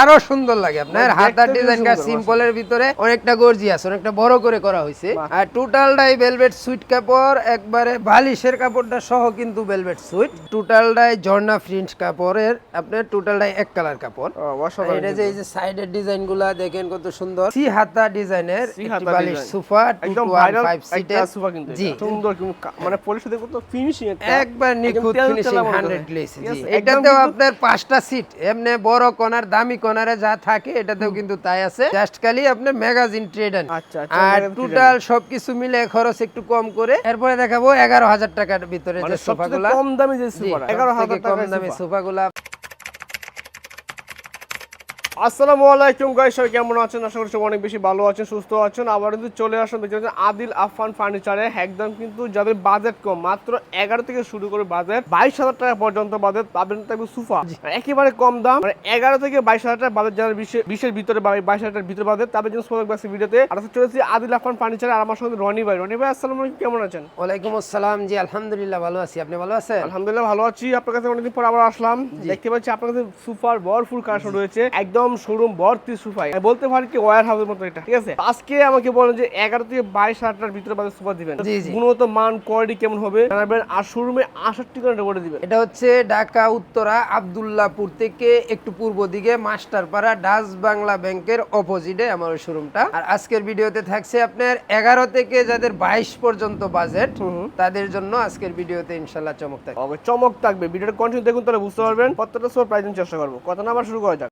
আরও সুন্দর লাগে আপনার। হাতার সুন্দর, সিম্পলের ভিতরে অনেকটা গর্জিয়াস অনেকটা বড় করে করা হয়েছে। আর টোটালটাই ভেলভেট সুইট কাপড় একবারে বালিশের কাপড়টা সহ কিন্তু ভেলভেট সুইট টোটালটাই ঝর্ণা প্রিন্ট কাপড়ের আপনার টোটালটাই এক কালার কাপড়। এটা যে এই যে সাইডের ডিজাইনগুলা দেখেন কত সুন্দর। সি হাতা ডিজাইনের বালিশ। সোফা একদম 2 ভাইরাল ফাইভ একটা সিটের সোফা কিন্তু জি। সুন্দর মানে পলিশে দেখো তো ফিনিশিং একবার নিখুঁত ফিনিশিং তেলা 100 গ্লেস জি। এটাতেও আপনার পাঁচটা সিট এমনি বড় কোনার দামি কোনারে যা থাকে এটাতেও কিন্তু তাই আছে। জাস্ট খালি আপনার ম্যাগাজিন ট্রেডার আচ্ছা, আচ্ছা, আর টোটাল সবকিছু মিলে খরচ একটু কম করে এরপরে দেখাবো এগারো হাজার টাকার ভিতরে মানে যে সোফাগুলা। কম দামি যে সোফা এগারো হাজার 11000 কম দামি সোফাগুলা। আসসালামু আলাইকুম গাইস সবাই কেমন আছেন? আশা করি সবাই অনেক বেশি ভালো আছেন সুস্থ আছেন। আবার কিন্তু চলে আসুন দেখতে পাচ্ছেন আদিল আফান ফার্নিচারে একদম কিন্তু যাদের বাজেট কম মাত্র এগারো থেকে শুরু করে বাজেট বাইশ হাজার টাকা পর্যন্ত বাজেট পাবেন থাকবে সুফা। একেবারে কম দাম মানে এগারো থেকে বাইশ হাজার টাকা বাজেট যারা বিশের ভিতরে বাইশ হাজার টাকার ভিতরে বাজেট তাদের জন্য স্পোক বাক্স ভিডিওতে আর চলেছি আদিল আফান ফার্নিচারে আর আমার সঙ্গে রনি ভাই। রনি ভাই আসসালামু আলাইকুম কেমন আছেন? ওয়ালাইকুম আসসালাম। জি আলহামদুলিল্লাহ ভালো আছি। আপনি ভালো আছেন? আলহামদুলিল্লাহ ভালো আছি। আপনার কাছে অনেকদিন পর আবার আসলাম। দেখতে পাচ্ছি আপনার কাছে সুপার ভরপুর কালেকশন রয়েছে। একদম শোরুম ভর্তি সুপাই বলতে পারি কি ওয়ার হাউসের মতো এটা ঠিক আছে? আজকে আমাকে বলেন যে এগারো থেকে বাইশ হাজার ভিতরে বাজার সুপার দিবেন। গুণগত মান কোয়ালিটি কেমন হবে? জানাবেন আর শোরুমে আসার ঠিকানাটা বলে দিবেন। এটা হচ্ছে ঢাকা উত্তরা আব্দুল্লাহপুর থেকে একটু পূর্ব দিকে মাস্টারপাড়া ডাচ বাংলা ব্যাংকের অপোজিটে আমার ওই শোরুমটা। আর আজকের ভিডিওতে থাকছে আপনার এগারো থেকে যাদের বাইশ পর্যন্ত বাজেট তাদের জন্য আজকের ভিডিওতে ইনশাল্লাহ চমক থাকবে। চমক থাকবে। ভিডিওটা কন্টিনিউ দেখুন তাহলে বুঝতে পারবেন কতটা সুপার প্রাইস চেষ্টা করব। কত নাম্বার শুরু করা যাক।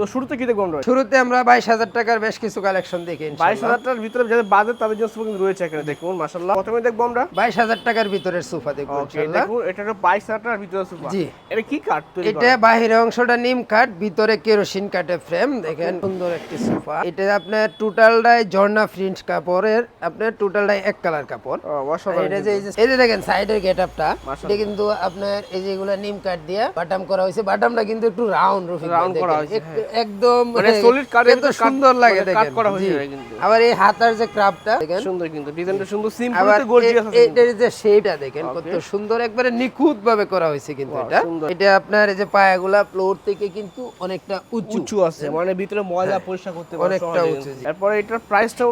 তো শুরুতে কি দেখব আমরা শুরুতে আমরা বাইশ হাজার টাকার বেশ কিছু কালেকশন দেখি বাইশ হাজার টাকার ভিতরে যাদের বাজেট তাদের জন্য সুপার কিন্তু রয়েছে এখানে দেখুন মাসাল্লাহ প্রথমে দেখব আমরা। বাইশ হাজার টাকার ভিতরের সোফা দেখব দেখুন এটা বাইশ হাজার টাকার ভিতরে সুপার জি। এটা কি কাঠ এটা বাহিরের অংশটা নিম কাঠ ভিতরে কেরোসিন কাঠের ফ্রেম দেখেন সুন্দর একটি সোফা। এটা আপনার টোটালটাই ঝর্ণা প্রিন্ট কাপড়ের আপনার টোটালটাই এক কালার কাপড়। এটা যে এই যে- দেখেন সাইডের গেটআপটা মাশাআল্লাহ। এটা কিন্তু আপনার এই যেগুলো নিম কাঠ দিয়ে বাটাম করা হয়েছে। বাটামটা কিন্তু একটু রাউন্ড Round করা হয়েছে, একটু একদম মানে solid কাঠের কত সুন্দর লাগে মানে কাঠ করা হয়েছে এটা কিন্তু। আবার এই হাতার যে ক্রাফটটা দেখেন। সুন্দর কিন্তু ডিজাইনটা সুন্দর সিম্পল তো গর্জিয়াস আছে এটার যে শেপটা দেখেন কত সুন্দর একবারে নিখুঁত ভাবে করা হয়েছে কিন্তু এটা। এটা আপনার এই যে পায়াগুলা ফ্লোর থেকে কিন্তু অনেকটা উঁচু। উঁচু আছে মানে ভিতরে ময়লা পরিষ্কার করতে অনেকটা উঁচু। তারপরে এটার প্রাইসটা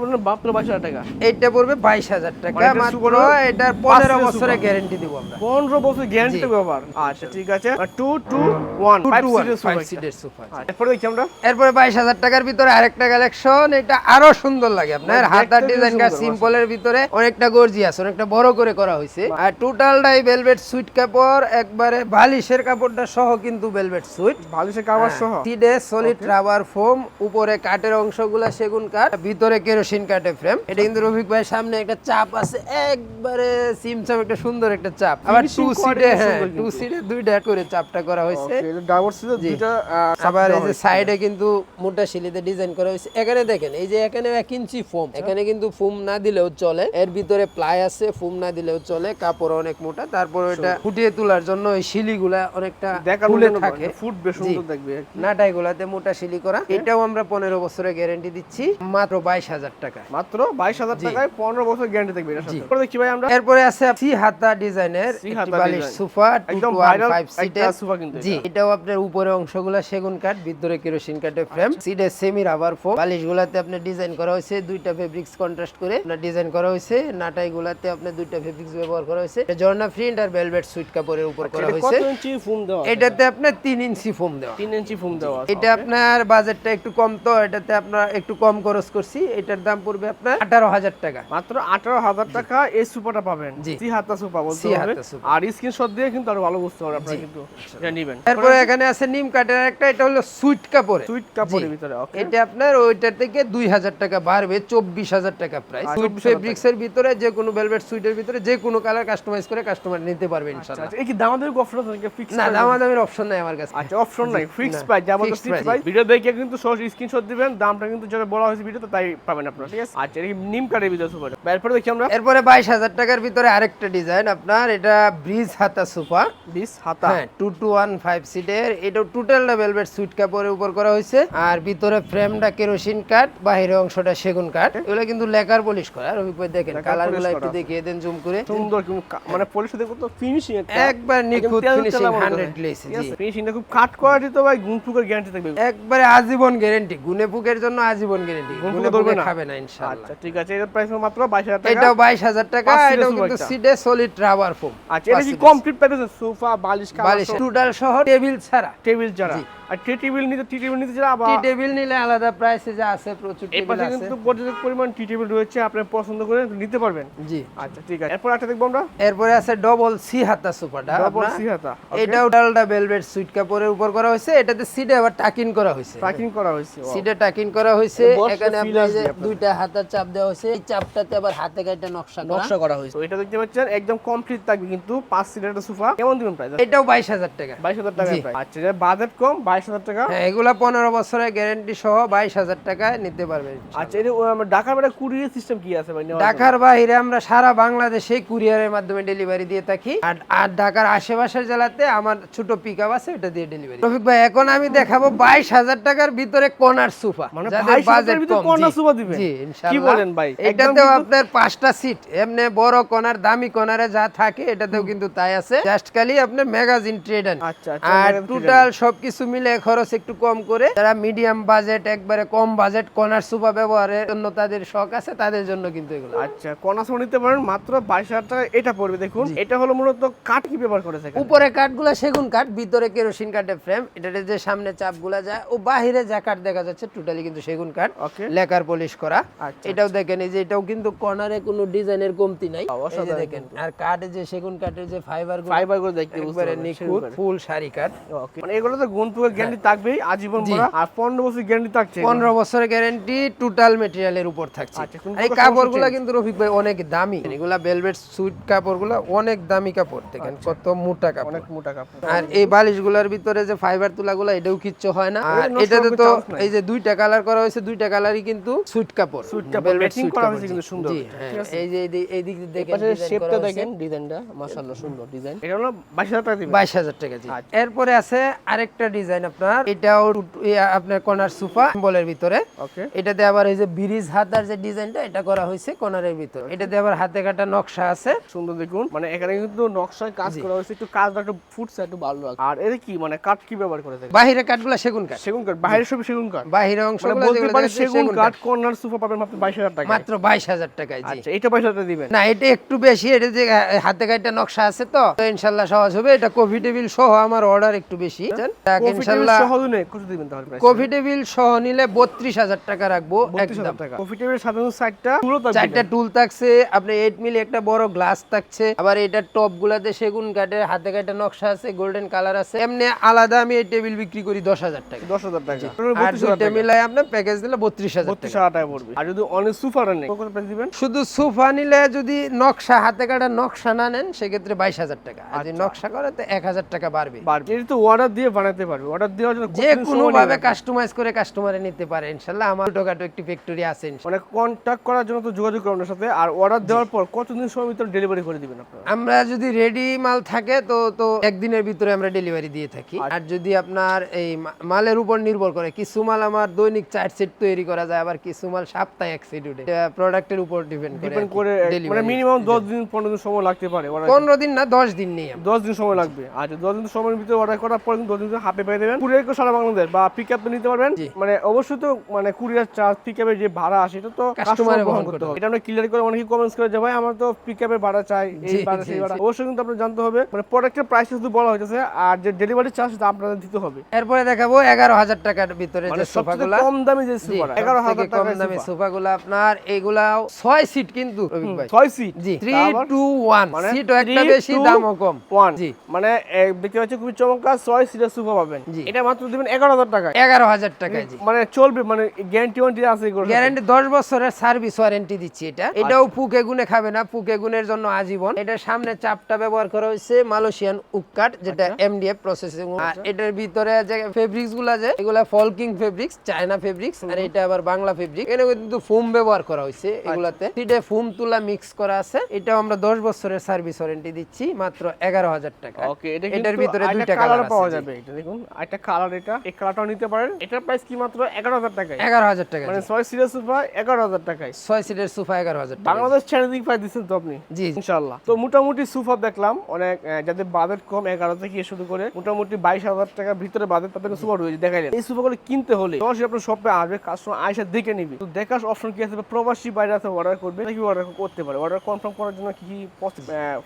বাইশ হাজার টাকা। এইটা পড়বে বাইশ হাজার টাকা। মানে এটা মাত্র এটার পাঁচ পনেরো সিটের বছরের সুপার। গ্যারেন্টি দিব আমরা। পনেরো বছর গ্যারান্টি ব্যবহার আচ্ছা ঠিক আছে। Two two one Two five to one, সিটের। এরপরে দেখছি আমরা। এরপরে বাইশ হাজার টাকার ভিতরে আরেকটা কালেকশন এটা আরও সুন্দর লাগে আপনার। হাতার দেখতে ডিজাইন সুন্দর, সিম্পলের ভিতরে অনেকটা গর্জিয়াস অনেকটা বড় করে করা হয়েছে। আর টোটালটাই ভেলভেট সুইট কাপড় একবারে বালিশের কাপড়টা সহ কিন্তু ভেলভেট সুইট বালিশের কাভার সহ? সিডে সলিড রাবার ফোম উপরে কাঠের অংশগুলা সেগুন কাঠ ভিতরে কেরোসিন কাঠের ফ্রেম এটা কিন্তু রফিক ভাইয়ের সামনে একটা চাপ আছে একবারে সিমসাম একটা সুন্দর একটা চাপ। আবার টু সিডে হ্যাঁ টু সিডে দুইটা করে চাপটা করা হয়েছে। ডাবল সিটের দুইটা আবার এই যে। সাইডে কিন্তু মোটা শিলিতে ডিজাইন করা হয়েছে। এখানে দেখেন এই যে এখানে এক ইঞ্চি ফোম এখানে কিন্তু ফোম না দিলেও চলে। এর ভিতরে প্লাই আছে ফোম না দিলেও চলে কাপড় অনেক মোটা। তারপর এটা ফুটিয়ে তোলার জন্য ওই শিলিগুলা অনেকটা ফুলে থাকে। ফুটবে সুন্দর দেখবে নাটাই গুলাতে মোটা শিলি করা। এটাও আমরা পনেরো বছরের গ্যারেন্টি দিচ্ছি মাত্র বাইশ হাজার টাকা মাত্র বাইশ হাজার টাকায় পনেরো বছর গ্যারান্টি থাকবে দেখছি ভাই আমরা। এরপরে আছে সি হাতা ডিজাইনের বালিশ সোফা একদম সোফা কিন্তু জি এটাও আপনার উপরে অংশগুলা সেগুন কাঠ ভিতরে কেরোসিন কাঠের ফ্রেম সিডে সেমি রাবার ফোম বালিশ গুলাতে আপনার ডিজাইন করা হয়েছে দুইটা ফেব্রিক্স কন্ট্রাস্ট করে আপনার ডিজাইন করা হয়েছে। নাটাই গুলাতে আপনার দুইটা ফেব্রিক্স ব্যবহার করা হয়েছে। ঝর্ণা প্রিন্ট আর ভেলভেট সুইট কাপড়ের উপর করা হয়েছে? এটাতে আপনার তিন ইঞ্চি ফোম দেওয়া। তিন ইঞ্চি ফুম দেওয়া এটা আপনার বাজেটটা একটু কম তো এটাতে আপনার একটু কম খরচ করছি। এটার দাম পড়বে আপনার আঠারো হাজার টাকা। মাত্র আঠারো হাজার টাকা এই সুপারটা পাবেন। জি। হাতা সুপা বলতে হবে। আর স্ক্রিনশট দিয়ে কিন্তু আরও ভালো বুঝতে পারবেন আপনারা কিন্তু এটা নেবেন। তারপরে এখানে আছে নিম কাঠের একটা এটা হলো সুইট কাপড়। সুইট কাপড়ের ভিতরে ওকে এটা আপনার ওইটার থেকে দুই হাজার টাকা বাড়বে চব্বিশ হাজার টাকা প্রাইস সুইট ফেব্রিক্স এর ভিতরে যে কোনো ভেলভেট সুইটের ভিতরে যে কোনো কালার কাস্টমাইজ করে কাস্টমার নিতে পারবে ইনশাআল্লাহ। আচ্ছা এই কি দামাদের অফার আছে ফিক্স না দামাদামির অপশন নাই আমার কাছে। আচ্ছা অপশন নাই। ফিক্স প্রাইস যেমন ফিক্স প্রাইস ভিডিও দেখে কিন্তু সহজ স্ক্রিনশট দিবেন দামটা কিন্তু যেটা বলা হয়েছে ভিডিওতে তাই পাবেন আপনারা ঠিক আছে? আচ্ছা কি নিম কাঠের ভিতরে সুপার এরপরে দেখি আমরা। এরপরে বাইশ হাজার টাকার ভিতরে আরেকটা ডিজাইন আপনার এটা ব্রিজ হাতা সোফা বিশ হাতা। হ্যাঁ টু টু ওয়ান ফাইভ সিটের এটা টোটাল ভেলভেট সুইট কাপড়ের উপর করা হয়েছে। আর ভিতরে ফ্রেমটা কেরোসিন কাঠ বাহিরে অংশটা সেগুন কাঠ এগুলো কিন্তু লেকার পলিশ করা। রফিক ভাই দেখেন কালারগুলো একটু দেখিয়ে দেন জুম করে। সুন্দর মানে পরিষদে কত ফিনিশিং একবার নিখুঁত ফিনিশিং 100 গ্লেসি জি। ফিনিশিংটা খুব কাট কোয়ালিটি তো ভাই গুণ ফুকের গ্যারান্টি থাকবে। একবারে আজীবন গ্যারেন্টি গুনে পুকের জন্য আজীবন গ্যারান্টি ধরবে না? খাবে না ইনশাআল্লাহ। আচ্ছা ঠিক আছে। এটার প্রাইস মাত্র বাইশ হাজার টাকা। এটাও বাইশ হাজার টাকা। পাঁচ এটাও কিন্তু সিডে সলিড রাবার ফোম আচ্ছা এটা কি কমপ্লিট প্যাকেজ সোফা বালিশ বালিশ। টোটাল সহ? টেবিল ছাড়া। টেবিল জি। আর টি টেবিল নিতে টি টেবিল নিতে যারা টি টেবিল নিলে আলাদা প্রাইসে যা আছে প্রচুর টেবিল আছে। কিন্তু পর্যাপ্ত পরিমাণ টি টেবিল রয়েছে আপনি পছন্দ করে নিতে পারবেন। জি। আচ্ছা ঠিক আছে। এরপর একটা দেখব আমরা। এরপরে আছে ডবল সি হাতা সোফাটা ডবল সি হাতা এটাও ডালটা ভেলভেট সুইট কাপড়ের উপর করা হয়েছে এটাতে সিটে আবার টাকিন করা হয়েছে। প্যাকিং করা হয়েছে। সিটে টাকিং করা হয়েছে এখানে আপনার যে দুইটা হাতার চাপ দেওয়া হয়েছে এই চাপটাতে আবার হাতে কাটা নকশা করা। নকশা করা হয়েছে। তো এটা দেখতে পাচ্ছেন একদম কমপ্লিট থাকবে কিন্তু পাঁচ সিটের একটা সোফা কেমন দিবেন প্রাইস এটাও বাইশ হাজার টাকা। বাইশ হাজার টাকা জি। প্রাইস আচ্ছা বাজেট কম বাইশ হাজার টাকা? হ্যাঁ এগুলা পনেরো বছরের গ্যারেন্টি সহ বাইশ হাজার টাকায় নিতে পারবেন আচ্ছা এটা ঢাকার বাইরে কুরিয়ার সিস্টেম কি আছে ভাই ঢাকার বাইরে আমরা সারা বাংলাদেশে কুরিয়ারের মাধ্যমে ডেলিভারি দিয়ে থাকি। আর আর ঢাকার আশেপাশের জেলাতে আমার ছোট পিক আপ আছে ওটা দিয়ে ডেলিভারি রফিক ভাই এখন আমি দেখাবো বাইশ হাজার টাকার ভিতরে কর্নার সোফা। মানে যাদের 22,000 বাজেট কম corner জি, দিবেন? জি কি বলেন ভাই? এটাতেও আপনার পাঁচটা সিট এমনি বড় কর্নার দামি কর্নারে যা থাকে এটাতেও কিন্তু তাই আছে। জাস্ট খালি আপনার ম্যাগাজিন ট্রেডার আচ্ছা, আচ্ছা, আর টোটাল সবকিছু মিলে খরচ একটু কম করে যারা মিডিয়াম বাজেট একবারে কম বাজেট কর্নার সোফা ব্যবহারের জন্য তাদের শখ আছে তাদের জন্য কিন্তু এগুলো। আচ্ছা কনা সোফা নিতে পারেন মাত্র বাইশ হাজার টাকা। এটা পড়বে দেখুন। এটা হলো মূলত কাঠ কি ব্যবহার করেছে? উপরে কাঠগুলা সেগুন কাঠ ভিতরে কেরোসিন কাঠের ফ্রেম এটাতে যে সামনে চাপগুলা যায় ও বাহিরে যা কাঠ দেখা যাচ্ছে টোটালি কিন্তু সেগুন কাঠ। লেকার পলিশ করা। আচ্ছা, এটাও দেখেন এই যে এটাও কিন্তু কর্নারে কোনো ডিজাইনের কমতি নাই। দেখেন আর কাঠে যে সেগুন কাঠের যে ফাইবার ফাইবারগুলো দেখতে। ফুল শাড়ি কাঠ। মানে এগুলো তো গুণ গ্যারান্টি থাকবেই আজীবন। ভরা আর পনেরো বছর গ্যারান্টি থাকছে পনেরো বছরের গ্যারেন্টি টোটাল মেটেরিয়ালের উপর থাকছে। আচ্ছা, এই কাপড়গুলো কিন্তু রফিক ভাই অনেক দামি। এগুলা ভেলভেট সুইট কাপড়গুলো অনেক দামি কাপড় দেখেন কত মোটা কাপড়। অনেক মোটা কাপড়। আর এই বালিশগুলোর ভিতরে যে ফাইবার তুলাগুলো এটাও কিচ্ছু হয় না। আর এটাতে তো এই যে দুইটা কালার করা হয়েছে দুইটা কালারই কিন্তু সুইট কাপড়। সুইট কাপড়, velvet matching করা হয়েছে কিন্তু সুন্দর। হ্যাঁ। এই যে এই দিক দেখেন শেপটা দেখেন। ডিজাইনটা মাশাআল্লাহ সুন্দর ডিজাইন এটা হলো বাইশ হাজার টাকা দিবেন বাইশ হাজার টাকা জি। আচ্ছা। এরপরে আছে আরেকটা ডিজাইন আপনার এটাও আপনার কর্নার সোফা বলের ভিতরে। ওকে। এটাতে আবার এই যে ব্রিজ হাতার যে ডিজাইনটা এটা করা হয়েছে কর্নারের ভিতরে। এটাতে আবার হাতে কাটা নকশা আছে। সুন্দর দেখুন। মানে এখানে কিন্তু নকশায় কাজ করা হয়েছে। একটু কাজটা একটু ফুটছে একটু ভালো লাগে আর এর কি মানে কাঠ কি ব্যবহার করেছে বাহিরে কাঠগুলা সেগুন কাঠ। সেগুন কাঠ বাইরের সব সেগুন কাঠ? বাহিরে মানে অংশগুলো বলতে পারেন সেগুন কাঠ কর্নার সোফা পাবেন মাত্র বাইশ হাজার টাকা মাত্র বাইশ হাজার টাকায় জি। আচ্ছা এটা বাইশ হাজার টাকা দিবেন? না এটা একটু বেশি। এটা যে হাতে কাটা নকশা আছে তো তো ইনশাল্লাহ সহজ হবে। এটা কফি টেবিল সহ আমার অর্ডার একটু বেশি। বুঝছেন? ইনশাল্লাহ সহ দিলে কত দিবেন তাহলে প্রাইস কফি টেবিল সহ নিলে বত্রিশ হাজার টাকা রাখব একদম। টাকা। কফি পুরো চারটা টুল থাকছে আপনি এইট মিলি একটা বড় গ্লাস থাকছে। আবার এটার টপ গুলাতে সেগুন কাঠের হাতে কাটা নকশা আছে গোল্ডেন কালার আছে। এমনি আলাদা আমি এই টেবিল বিক্রি করি দশ হাজার টাকা। দশ হাজার টাকা। আর দুইটা মিলাই আপনার প্যাকেজ দিলে বত্রিশ হাজার বত্রিশ টাকা টাকা পড়বে। আর যদি অনেক নেই কত প্রাইস দিবেন? শুধু সোফা নিলে যদি নকশা হাতে কাটা নকশা না নেন সেক্ষেত্রে বাইশ হাজার টাকা। আর যদি নকশা করে তো এক হাজার টাকা বাড়বে। বাড়বে। এটা তো অর্ডার দিয়ে বানাতে পারবে। অর্ডার জন্য যে কোনো ভাবে কাস্টমাইজ করে কাস্টমারে নিতে পারে ইনশাল্লাহ। আমার একটি ফ্যাক্টরি আছে মানে করার জন্য তো যোগাযোগ করুন সাথে আর অর্ডার দেওয়ার পর কতদিন সময় ভিতরে ডেলিভারি করে দিবেন আপনারা? আমরা যদি রেডি মাল থাকে তো তো একদিনের ভিতরে আমরা ডেলিভারি দিয়ে থাকি। আর যদি আপনার এই মালের উপর নির্ভর করে কিছু মাল আমার দৈনিক চার সেট তৈরি করা যায় আবার কিছু মাল সপ্তাহে এক সেট উঠে। প্রোডাক্টের উপর ডিপেন্ড করে ডিপেন্ড করে মানে মিনিমাম দশ দিন পনেরো দিন সময় লাগতে পারে। Order পনেরো দিন না দশ দিন নেই আমরা। দশ দিন সময় লাগবে। আচ্ছা দশ দিন সময়ের ভিতরে অর্ডার করার পর কিন্তু দশ দিন হাতে পেয়ে দেবেন কুরিয়ার করে সারা বাংলাদেশ বা পিক আপ নিতে পারবেন। মানে অবশ্যই তো মানে কুরিয়ার চার্জ পিক আপের যে ভাড়া আসে এটা তো কাস্টমার বহন করতে হবে। এটা আমরা ক্লিয়ার করে অনেকে কমেন্টস করে যে ভাই আমার তো পিক আপের ভাড়া চাই এই ভাড়া সেই ভাড়া। অবশ্যই কিন্তু আপনার জানতে হবে। মানে প্রোডাক্টের প্রাইস শুধু বলা হয়েছে আর যে ডেলিভারি চার্জ আপনাদের দিতে হবে। এরপরে দেখাবো এগারো হাজার টাকার ভিতরে মানে যে সোফা কম দামি যে সুপার এগারো হাজার কম টাকা দামি সোফা। গুলো আপনার ছয় সিট কিন্তু ছয় সিট জি থ্রি টু ওয়ান মানে সিটও একটা বেশি দামও কম। ওয়ান জি। মানে দেখতে পাচ্ছি খুবই চমৎকার ছয় সিটের সোফা পাবেন। এটা মাত্র দিবেন এগারো হাজার টাকা এগারো হাজার টাকায় জি। মানে চলবে মানে গ্যারান্টি ওয়ারেন্টি আছে গ্যারান্টি দশ বছরের সার্ভিস ওয়ারেন্টি দিচ্ছি এটা। এটাও পুকে গুনে খাবে না পুকে গুনের জন্য আজীবন। এটা সামনে চাপটা ব্যবহার করা হয়েছে মালয়েশিয়ান উককাট যেটা এমডিএফ প্রসেসিং আর এটার ভিতরে যে ফেব্রিক্সগুলা যে এগুলা ফলকিং ফেব্রিক্স চায়না ফেব্রিক্স আর এটা আবার বাংলা ফেব্রিক এখানে কিন্তু ফোম ব্যবহার করা হয়েছে এগুলাতে। সিটে ফোম তুলা মিক্স করা আছে। এটাও আমরা দশ বছরের সার্ভিস ওয়ারেন্টি দিচ্ছি মাত্র এগারো হাজার টাকা ওকে এটার ভিতরে দুইটা কালার পাওয়া যাবে এটা দেখুন। একটা কালার এটা। এই কালারটাও নিতে পারেন। এটার প্রাইস কি মাত্র? এগারো হাজার টাকায়। এগারো হাজার টাকা মানে ছয় সিরিয়াস সোফা এগারো হাজার টাকায়। ছয় সিটের সোফা এগারো হাজার টাকা বাংলাদেশ চ্যালেঞ্জিং প্রাইস দিচ্ছেন তো আপনি? জি। ইনশাল্লাহ তো মোটামুটি সুফা দেখলাম অনেক যাদের বাজেট কম এগারো থেকে শুরু করে মোটামুটি বাইশ হাজার টাকার ভিতরে বাজেট তাদের সুপার রয়েছে দেখাইলেন। এই সুপাগুলো কিনতে হলে সরাসরি আপনার শপে আসবে কাস্টমার আয়সা দেখে নিবি। তো দেখার অপশন কি আছে? প্রবাসী বাইরে আছে অর্ডার করবে নাকি অর্ডার করতে পারে? অর্ডার কনফার্ম করার জন্য কি কি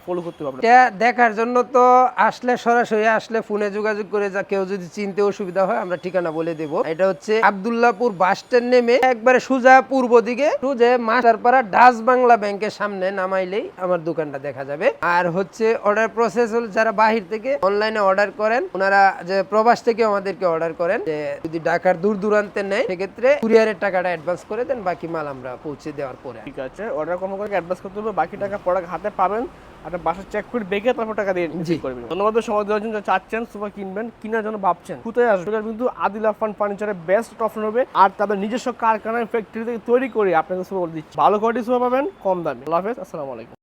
ফলো করতে হবে এটা দেখার জন্য তো আসলে সরাসরি আসলে ফোনে যোগাযোগ করে যা কেউ যদি চিনতে অসুবিধা হয়, আমরা ঠিকানা বলে দেব। এটা হচ্ছে আবদুল্লাপুর বাস স্ট্যান্ড নেমে একবারে সোজা পূর্ব দিকে, সোজা মাস্টারপাড়া ডাচ বাংলা ব্যাংকের সামনে নামাইলেই আমার দোকানটা দেখা যাবে। আর হচ্ছে অর্ডার প্রসেস হল যারা বাহির থেকে অনলাইনে অর্ডার করেন, ওনারা যে প্রবাস থেকে আমাদেরকে অর্ডার করেন, যে যদি ঢাকার দূর দূরান্তে নেয় সেক্ষেত্রে কুরিয়ারের টাকাটা অ্যাডভান্স করে দেন, বাকি মাল আমরা পৌঁছে দেওয়ার পরে। ঠিক আছে অর্ডার কনফার্ম অ্যাডভান্স করতে হবে বাকি টাকা প্রোডাক্ট হাতে পাবেন। আপনার বাসা চেক করে বেগে তারপর টাকা দিয়ে জি। করবেন ধন্যবাদ সময় দেওয়ার জন্য যা চাচ্ছেন সুপার কিনবেন কিনার জন্য ভাবছেন কোথায় আসবে কিন্তু আদিল আফান ফার্নিচারের বেস্ট অপশন হবে আর তাদের নিজস্ব কারখানায় ফ্যাক্টরি থেকে তৈরি করে আপনাকে সুপার দিচ্ছি। ভালো কোয়ালিটি সুপার পাবেন কম দামে। আল্লাহ হাফেজ আসসালামু আলাইকুম।